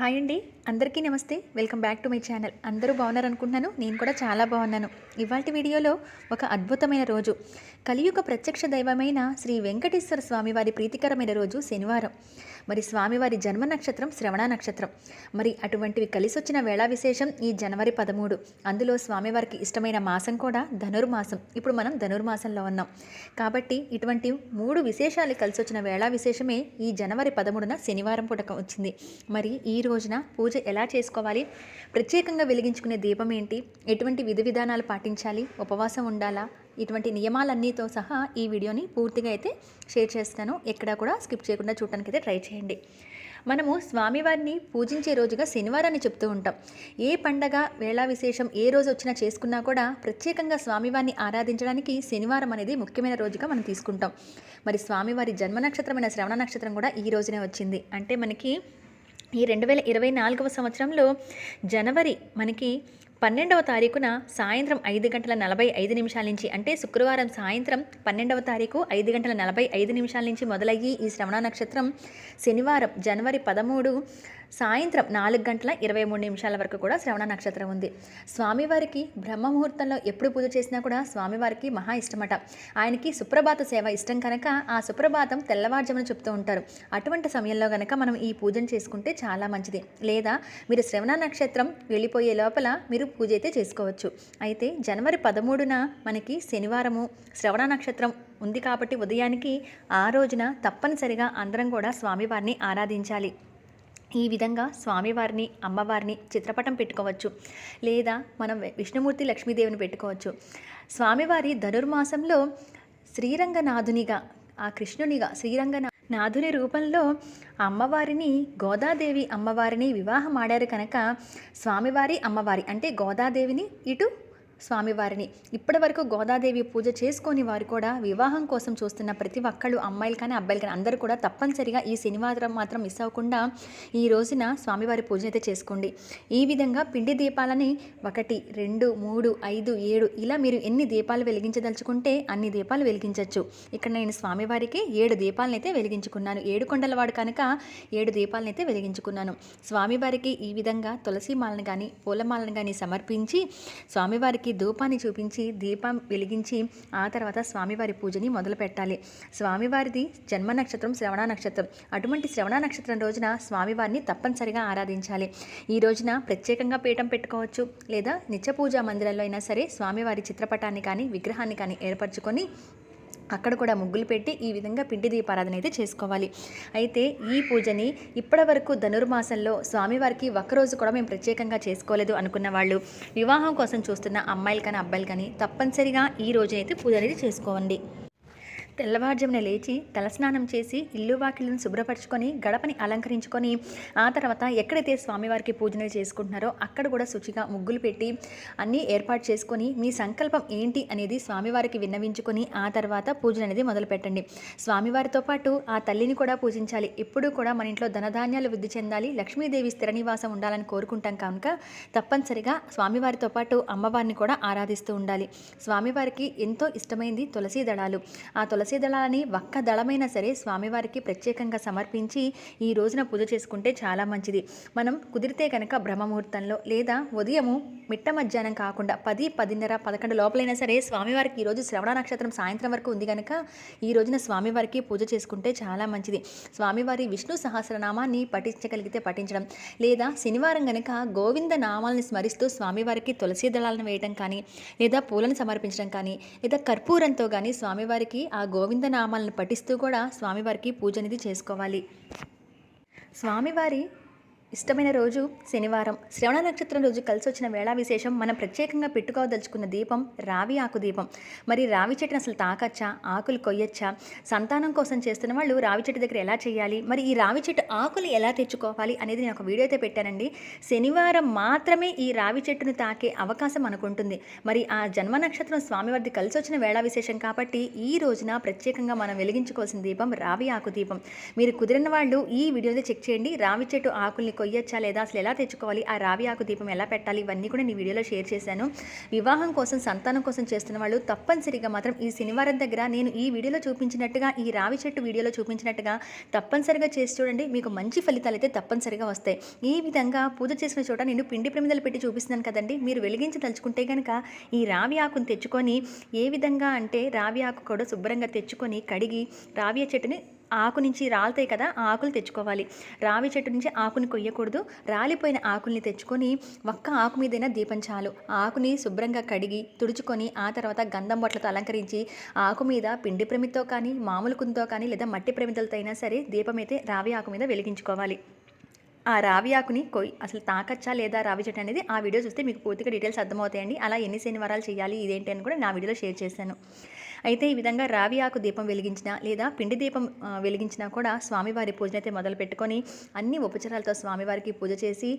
Hi అండి. అందరికీ నమస్తే. Welcome back to my channel. అందరూ బాగున్నారు అనుకుంటున్నాను నేను కూడా చాలా బాగున్నాను. ఇవాటి వీడియోలో ఒక అద్భుతమైన రోజు. కలియుగ ప్రత్యక్ష దైవమైన శ్రీ వెంకటేశ్వర స్వామివారి ప్రీతికరమైన రోజు శనివారం. మరి స్వామివారి జన్మ నక్షత్రం శ్రవణ నక్షత్రం. మరి అటువంటివి కలిసొచ్చిన వేళా విశేషం ఈ జనవరి పదమూడు. అందులో స్వామివారికి ఇష్టమైన మాసం కూడా ధనుర్మాసం. ఇప్పుడు మనం ధనుర్మాసంలో ఉన్నాం. కాబట్టి ఇటువంటి మూడు విశేషాలు కలిసొచ్చిన వేళా విశేషమే ఈ జనవరి పదమూడున శనివారం పుటకం వచ్చింది. మరి ఈ రోజున పూజ ఎలా చేసుకోవాలి? ప్రత్యేకంగా వెలిగించుకునే దీపం ఏంటి? ఎటువంటి విధి విధానాలు పాటించాలి? ఉపవాసం ఉండాలా? ఇటువంటి నియమాలన్నీతో సహా ఈ వీడియోని పూర్తిగా అయితే షేర్ చేస్తాను. ఎక్కడా కూడా స్కిప్ చేయకుండా చూడటానికి అయితే ట్రై చేయండి. మనము స్వామివారిని పూజించే రోజుగా శనివారాన్ని చెప్తూ ఉంటాం. ఏ పండగ వేళా విశేషం ఏ రోజు వచ్చినా చేసుకున్నా కూడా ప్రత్యేకంగా స్వామివారిని ఆరాధించడానికి శనివారం అనేది ముఖ్యమైన రోజుగా మనం తీసుకుంటాం. మరి స్వామివారి జన్మ నక్షత్రమైన శ్రవణ నక్షత్రం కూడా ఈ రోజునే వచ్చింది. అంటే మనకి ఈ రెండు వేల ఇరవై నాలుగవ సంవత్సరంలో జనవరి మనకి పన్నెండవ తారీఖున సాయంత్రం ఐదు గంటల నలభై ఐదు నిమిషాల నుంచి అంటే శుక్రవారం సాయంత్రం పన్నెండవ తారీఖు ఐదు గంటల నలభై ఐదు నిమిషాల నుంచి మొదలయ్యి ఈ శ్రవణ నక్షత్రం శనివారం జనవరి పదమూడు సాయంత్రం నాలుగు గంటల ఇరవై మూడు నిమిషాల వరకు కూడా శ్రవణ నక్షత్రం ఉంది. స్వామివారికి బ్రహ్మ ముహూర్తంలో ఎప్పుడు పూజ చేసినా కూడా స్వామివారికి మహా ఇష్టమట. ఆయనకి సుప్రభాత సేవ ఇష్టం కనుక ఆ సుప్రభాతం తెల్లవారుజామున చెప్తూ ఉంటారు. అటువంటి సమయంలో కనుక మనం ఈ పూజను చేసుకుంటే చాలా మంచిది. లేదా మీరు శ్రవణ నక్షత్రం వెళ్ళిపోయే లోపల మీరు పూజ అయితే చేసుకోవచ్చు. అయితే జనవరి పదమూడున మనకి శనివారము శ్రవణ నక్షత్రం ఉంది కాబట్టి ఉదయానికి ఆ రోజున తప్పనిసరిగా అందరం కూడా స్వామివారిని ఆరాధించాలి. ఈ విధంగా స్వామివారిని అమ్మవారిని చిత్రపటం పెట్టుకోవచ్చు. లేదా మనం విష్ణుమూర్తి లక్ష్మీదేవిని పెట్టుకోవచ్చు. స్వామివారి ధనుర్మాసంలో శ్రీరంగనాథునిగా ఆ కృష్ణునిగా శ్రీరంగనా నాథుని రూపంలో అమ్మవారిని గోదాదేవి అమ్మవారిని వివాహం ఆడారు కనుక స్వామివారి అమ్మవారి అంటే గోదాదేవిని ఇటు స్వామివారిని. ఇప్పటి వరకు గోదాదేవి పూజ చేసుకొని వారు కూడా వివాహం కోసం చూస్తున్న ప్రతి ఒక్కళ్ళు అమ్మాయిలు కానీ అబ్బాయిలు కానీ అందరూ కూడా తప్పనిసరిగా ఈ శనివారం మాత్రం మిస్ అవ్వకుండా ఈ రోజున స్వామివారి పూజ అయితే చేసుకోండి. ఈ విధంగా పిండి దీపాలని ఒకటి రెండు మూడు ఐదు ఏడు ఇలా మీరు ఎన్ని దీపాలు వెలిగించదలుచుకుంటే అన్ని దీపాలు వెలిగించవచ్చు ఇక్కడ నేను స్వామివారికి ఏడు దీపాలను అయితే వెలిగించుకున్నాను. ఏడు కొండలవాడు కనుక ఏడు దీపాలను అయితే వెలిగించుకున్నాను. స్వామివారికి ఈ విధంగా తులసి మాలను కానీ పూలమాలను కానీ సమర్పించి స్వామివారికి ధూపాన్ని చూపించి దీపం వెలిగించి ఆ తర్వాత స్వామివారి పూజని మొదలు పెట్టాలి స్వామివారిది జన్మ నక్షత్రం శ్రవణ నక్షత్రం. అటువంటి శ్రవణ నక్షత్రం రోజున స్వామివారిని తప్పనిసరిగా ఆరాధించాలి. ఈ రోజున ప్రత్యేకంగా పీఠం పెట్టుకోవచ్చు లేదా నిత్య పూజా మందిరంలో అయినా సరే స్వామివారి చిత్రపటాన్ని కానీ విగ్రహాన్ని కానీ ఏర్పరచుకొని అక్కడ కూడా ముగ్గులు పెట్టి ఈ విధంగా పిండి దీపారాధన అయితే చేసుకోవాలి. అయితే ఈ పూజని ఇప్పటి వరకు ధనుర్మాసంలో స్వామివారికి ఒక్కరోజు కూడా మేము ప్రత్యేకంగా చేసుకోలేదు అనుకున్న వాళ్ళు. వివాహం కోసం చూస్తున్న అమ్మాయిలు కానీ అబ్బాయిలు కానీ తప్పనిసరిగా ఈ రోజైతే పూజ అనేది చేసుకోండి తెల్లవారుజామున లేచి తలస్నానం చేసి ఇల్లు వాకిళ్ళను శుభ్రపరచుకొని గడపని అలంకరించుకొని ఆ తర్వాత ఎక్కడైతే స్వామివారికి పూజనలు చేసుకుంటున్నారో అక్కడ కూడా శుచిగా ముగ్గులు పెట్టి అన్నీ ఏర్పాటు చేసుకొని మీ సంకల్పం ఏంటి అనేది స్వామివారికి విన్నవించుకొని ఆ తర్వాత పూజలు అనేది మొదలు పెట్టండి. స్వామివారితో పాటు ఆ తల్లిని కూడా పూజించాలి. ఎప్పుడూ కూడా మన ఇంట్లో ధనధాన్యాలు వృద్ధి చెందాలి. లక్ష్మీదేవి స్థిర నివాసం ఉండాలని కోరుకుంటాం కనుక తప్పనిసరిగా స్వామివారితో పాటు అమ్మవారిని కూడా ఆరాధిస్తూ ఉండాలి. స్వామివారికి ఎంతో ఇష్టమైంది తులసీ దళాలు. ఆ తులసి దళాలని ఒక్క దళమైనా సరే స్వామివారికి ప్రత్యేకంగా సమర్పించి ఈ రోజున పూజ చేసుకుంటే చాలా మంచిది. మనం కుదిరితే కనుక బ్రహ్మముహూర్తంలో లేదా ఉదయము మిట్ట మధ్యాహ్నం కాకుండా పది పదిన్నర పదకొండు లోపలైనా సరే స్వామివారికి ఈరోజు శ్రవణ నక్షత్రం సాయంత్రం వరకు ఉంది కనుక ఈ రోజున స్వామివారికి పూజ చేసుకుంటే చాలా మంచిది. స్వామివారి విష్ణు సహస్రనామాన్ని పఠించగలిగితే పఠించడం లేదా శనివారం గనక గోవింద నామాల్ని స్మరిస్తూ స్వామివారికి తులసి దళాలను వేయడం కానీ లేదా పూలను సమర్పించడం కానీ లేదా కర్పూరంతో కానీ స్వామివారికి ఆ గోవింద నామాలను పఠిస్తూ కూడా స్వామివారికి పూజ అనేది చేసుకోవాలి. స్వామివారి ఇష్టమైన రోజు శనివారం. శ్రవణ నక్షత్రం రోజు కలిసి వచ్చిన వేళా విశేషం మనం ప్రత్యేకంగా పెట్టుకోదలుచుకున్న దీపం రావి ఆకు దీపం మరి రావి చెట్టును అసలు తాకచ్చా? ఆకులు కొయ్యొచ్చా? సంతానం కోసం చేస్తున్న వాళ్ళు రావి చెట్టు దగ్గర ఎలా చేయాలి? మరి ఈ రావి చెట్టు ఆకులు ఎలా తెచ్చుకోవాలి అనేది నేను ఒక వీడియో అయితే పెట్టానండి. శనివారం మాత్రమే ఈ రావి చెట్టును తాకే అవకాశం అనుకుంటుంది మరి ఆ జన్మ నక్షత్రం స్వామివారిది కలిసి వచ్చిన వేళా విశేషం కాబట్టి ఈ రోజున ప్రత్యేకంగా మనం వెలిగించుకోవాల్సిన దీపం రావి ఆకు దీపం మీరు కుదిరిన వాళ్ళు ఈ వీడియోలో చెక్ చేయండి. రావి చెట్టు ఆకుల్ని కొయ్యొచ్చా లేదా అసలు ఎలా తెచ్చుకోవాలి ఆ రావి ఆకు దీపం ఎలా పెట్టాలి ఇవన్నీ కూడా నేను వీడియోలో షేర్ చేశాను. వివాహం కోసం సంతానం కోసం చేస్తున్న వాళ్ళు తప్పనిసరిగా మాత్రం ఈ శనివారం దగ్గర నేను ఈ వీడియోలో చూపించినట్టుగా ఈ రావి చెట్టు వీడియోలో చూపించినట్టుగా తప్పనిసరిగా చేసి చూడండి. మీకు మంచి ఫలితాలు అయితే తప్పనిసరిగా వస్తాయి. ఈ విధంగా పూజ చేసిన చోట నేను పిండి ప్రమిదలు పెట్టి చూపిస్తున్నాను కదండి. మీరు వెలిగించి తలుచుకుంటే కనుక ఈ రావి ఆకును తెచ్చుకొని ఏ విధంగా అంటే రావి ఆకు కూడా శుభ్రంగా తెచ్చుకొని కడిగి రావి చెట్టుని ఆకు నుంచి రాలుతాయి కదా ఆకులు తెచ్చుకోవాలి. రావి చెట్టు నుంచి ఆకుని కొయ్యకూడదు. రాలిపోయిన ఆకుల్ని తెచ్చుకొని ఒక్క ఆకు మీదైనా దీపం చాలు. ఆకుని శుభ్రంగా కడిగి తుడుచుకొని ఆ తర్వాత గంధం బొట్లతో అలంకరించి ఆకు మీద పిండి ప్రమితో కానీ మామూలు కుంతో కానీ లేదా మట్టి ప్రమిదలతో అయినా సరే దీపం అయితే రావి ఆకు మీద వెలిగించుకోవాలి. ఆ రావి ఆకుని కొయ్యి అసలు తాకచ్చా లేదా రావి చెట్టు అనేది ఆ వీడియో చూస్తే మీకు పూర్తిగా డీటెయిల్స్ అర్థమవుతాయండి. అలా ఎన్ని శనివారాలు చేయాలి ఇదేంటి అని కూడా నా వీడియోలో షేర్ చేశాను. అయితే ఈ విధంగా రావి ఆకు దీపం వెలిగించినా లేదా పిండి దీపం వెలిగించినా కూడా స్వామివారి పూజన అయితే మొదలు పెట్టుకొని అన్ని ఉపచారాలతో స్వామివారికి పూజ చేసి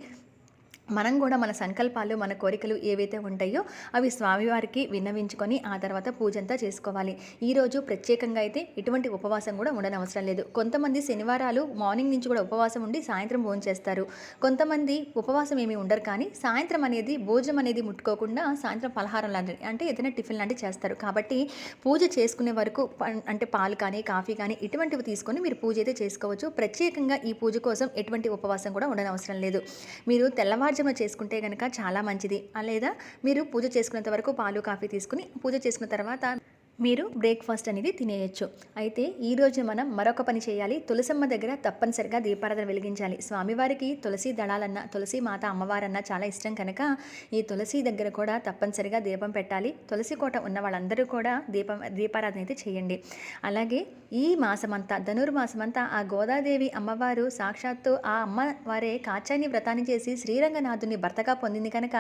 మనం కూడా మన సంకల్పాలు మన కోరికలు ఏవైతే ఉంటాయో అవి స్వామివారికి విన్నవించుకొని ఆ తర్వాత పూజంతా చేసుకోవాలి. ఈరోజు ప్రత్యేకంగా అయితే ఎటువంటి ఉపవాసం కూడా ఉండనవసరం లేదు. కొంతమంది శనివారాలు మార్నింగ్ నుంచి కూడా ఉపవాసం ఉండి సాయంత్రం భోజనం చేస్తారు. కొంతమంది ఉపవాసం ఏమీ ఉండరు కానీ సాయంత్రం అనేది భోజనం అనేది ముట్టుకోకుండా సాయంత్రం పలహారం లాంటిది అంటే ఏదైనా టిఫిన్ లాంటివి చేస్తారు. కాబట్టి పూజ చేసుకునే వరకు అంటే పాలు కానీ కాఫీ కానీ ఇటువంటివి తీసుకొని మీరు పూజ అయితే చేసుకోవచ్చు. ప్రత్యేకంగా ఈ పూజ కోసం ఎటువంటి ఉపవాసం కూడా ఉండనవసరం లేదు. మీరు తెల్లవారు పంచమ చేసుకుంటే కనుక చాలా మంచిది. లేదా మీరు పూజ చేసుకునేంత వరకు పాలు కాఫీ తీసుకుని పూజ చేసుకున్న తర్వాత మీరు బ్రేక్ఫాస్ట్ అనేది తినేయచ్చు. అయితే ఈ రోజు మనం మరొక పని చేయాలి. తులసమ్మ దగ్గర తప్పనిసరిగా దీపారాధన వెలిగించాలి. స్వామివారికి తులసి దళాలన్న తులసి మాత అమ్మవారన్న చాలా ఇష్టం కనుక ఈ తులసి దగ్గర కూడా తప్పనిసరిగా దీపం పెట్టాలి. తులసి కోట ఉన్న వాళ్ళందరూ కూడా దీపం దీపారాధన అయితే చేయండి. అలాగే ఈ మాసమంతా ధనుర్మాసమంతా ఆ గోదాదేవి అమ్మవారు సాక్షాత్తు ఆ అమ్మవారే కాచాని వ్రతాన్ని చేసి శ్రీరంగనాథుని భర్తగా పొందింది కనుక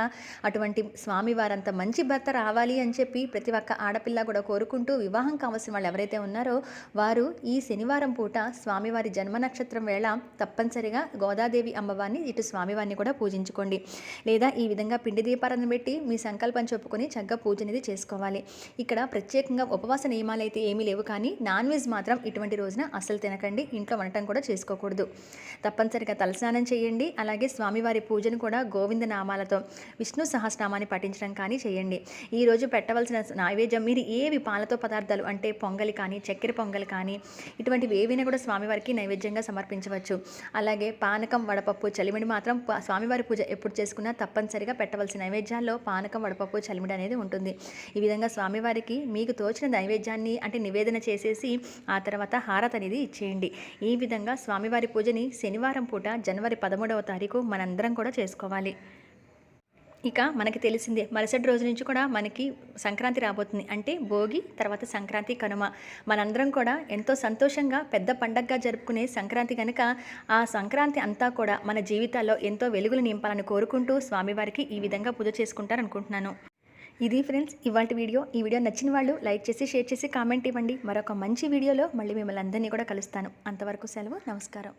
అటువంటి స్వామివారంత మంచి భర్త రావాలి అని చెప్పి ప్రతి ఒక్క ఆడపిల్ల కూడా కోరుకుంటూ వివాహం కావలసిన వాళ్ళు ఎవరైతే ఉన్నారో వారు ఈ శనివారం పూట స్వామివారి జన్మ నక్షత్రం వేళ తప్పనిసరిగా గోదాదేవి అమ్మవారిని ఇటు స్వామివారిని కూడా పూజించుకోండి. లేదా ఈ విధంగా పిండి దీపారాధన పెట్టి మీ సంకల్పం చెప్పుకొని చక్కగా పూజ అనేది చేసుకోవాలి. ఇక్కడ ప్రత్యేకంగా ఉపవాస నియమాలు అయితే ఏమీ లేవు కానీ నాన్ వెజ్ మాత్రం ఇటువంటి రోజున అసలు తినకండి. ఇంట్లో వండటం కూడా చేసుకోకూడదు. తప్పనిసరిగా తలస్నానం చేయండి. అలాగే స్వామివారి పూజను కూడా గోవింద నామాలతో విష్ణు సహస్రనామాన్ని పఠించడం కానీ చేయండి. ఈ రోజు పెట్టవలసిన నైవేద్యం మీరు ఏవి పాలతో పదార్థాలు అంటే పొంగలి కానీ చక్కెర పొంగలి కానీ ఇటువంటివి ఏవైనా కూడా స్వామివారికి నైవేద్యంగా సమర్పించవచ్చు. అలాగే పానకం వడపప్పు చలిమిడి మాత్రం స్వామివారి పూజ ఎప్పుడు చేసుకున్నా తప్పనిసరిగా పెట్టవలసిన నైవేద్యాల్లో పానకం వడపప్పు చలిమిడి అనేది ఉంటుంది. ఈ విధంగా స్వామివారికి మీకు తోచిన నైవేద్యాన్ని అంటే నివేదన చేసేసి ఆ తర్వాత హారత అనేది ఇచ్చేయండి. ఈ విధంగా స్వామివారి పూజని శనివారం పూట జనవరి పదమూడవ తారీఖు మనందరం కూడా చేసుకోవాలి. ఇక మనకి తెలిసిందే మరుసటి రోజు నుంచి కూడా మనకి సంక్రాంతి రాబోతుంది. అంటే భోగి తర్వాత సంక్రాంతి కనుమ. మనందరం కూడా ఎంతో సంతోషంగా పెద్ద పండగగా జరుపుకునే సంక్రాంతి కనుక ఆ సంక్రాంతి అంతా కూడా మన జీవితాల్లో ఎంతో వెలుగులు నింపాలని కోరుకుంటూ స్వామివారికి ఈ విధంగా పూజ చేసుకుంటారు అనుకుంటున్నాను. ఇది ఫ్రెండ్స్ ఇవాళ వీడియో. ఈ వీడియో నచ్చిన వాళ్ళు లైక్ చేసి షేర్ చేసి కామెంట్ ఇవ్వండి. మరొక మంచి వీడియోలో మళ్ళీ మిమ్మల్ని అందరినీ కూడా కలుస్తాను. అంతవరకు సెలవు నమస్కారం.